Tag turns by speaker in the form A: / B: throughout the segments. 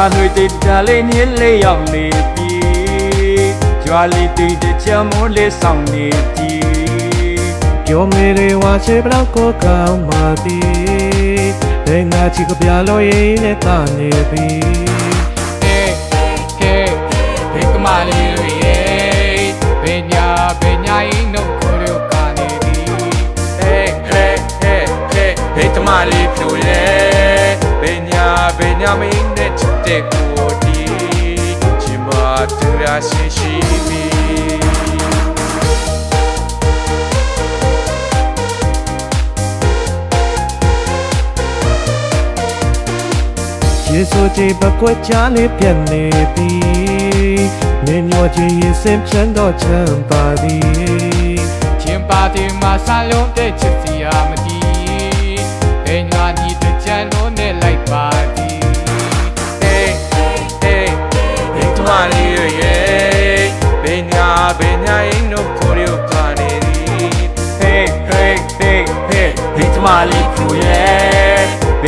A: ဟာနှွေတိတ်တလေးမြင်းလေးရောက်နေပြီကြွားလေးတိတ်တချမ်းမိုးလေးဆောင်နေပြီ
B: ပြောမေတွေဝါချေဘလောက်ကိုကောင်းပါသည်ဒိငါချီကပြလို့ရင်းနဲ့တာနေပြီ
A: ဘယ်ညာမင်းနဲ့ချစ်တဲ့ကိုဒီချင်မတူရရှိရှိပြီ
B: ယေဆိုကြည်ပကွက်ချလေးပြက်နေပြီမင်းညောချင်ရင်စင်ချမ်းတော့ချမ်းပါသည်
C: Chin pa ti ma sa lo de chit si ya
A: hey ဟိတ်တမလေးဖြိုရဲဘ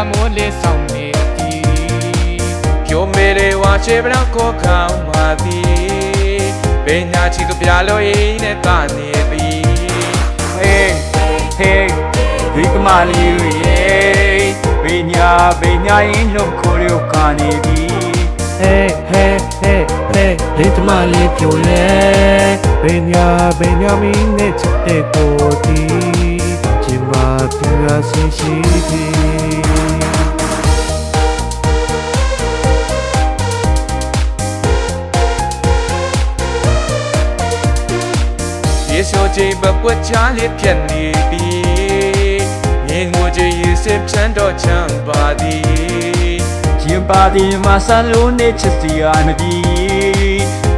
C: de jam mo le song ne di.
A: ကျိုမေတွေဝါချေပလောက်ကိုခေါင်းပါသည်ဘယ်ညာချီကပြလို့ရင်းနဲ့တာနေပြီ Hey hey ဒီကမာလီရေဘယ်ညာဘယ်ညာရင်လုံးကိုရီကနေပြီ
B: ဟေးဟေးဟေးဟေးဒိတ်မလေးပြိုလဲဘယ်ညာဘယ်ညာမင်းနဲ့ချစ်တဲ့ကိုဒီချင်မပြ ရစီရှိသည်
A: ရေဆိုချိန်ပပွက်ချလေးပြက်နေပြီငင်းငိုချင်ရေစင်ချမ်းတော့ချမ်းပါသည်ချင်းပါသည်မဆန်လို့နေချစ်စီရမဒီ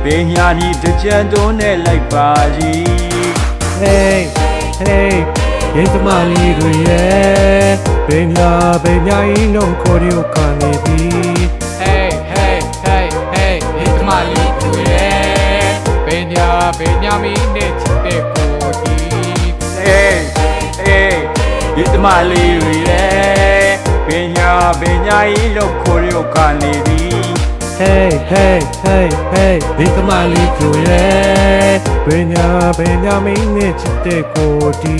A: ဘယ်ညာနီတကြံတော့နဲ့လိုက်ပါကြီး
B: Hey hey ဒိတ်မလေးတွေရဲ့ဘယ်ညာဘယ်ညာရင်တော့ခေါ်ရကနေသ
C: Benya benya mi ne chit de ko di.
A: Hey hey ဒီတမလေးတွေလေပညာပညာရေးလို့ခေါ်ရကနေသည်
B: Hey hey hey hey ဒီကမလေးပြိုရဲဘယ်ညာဘယ်ညာမင်းနဲ့ချစ်တဲ့ကိုဒီ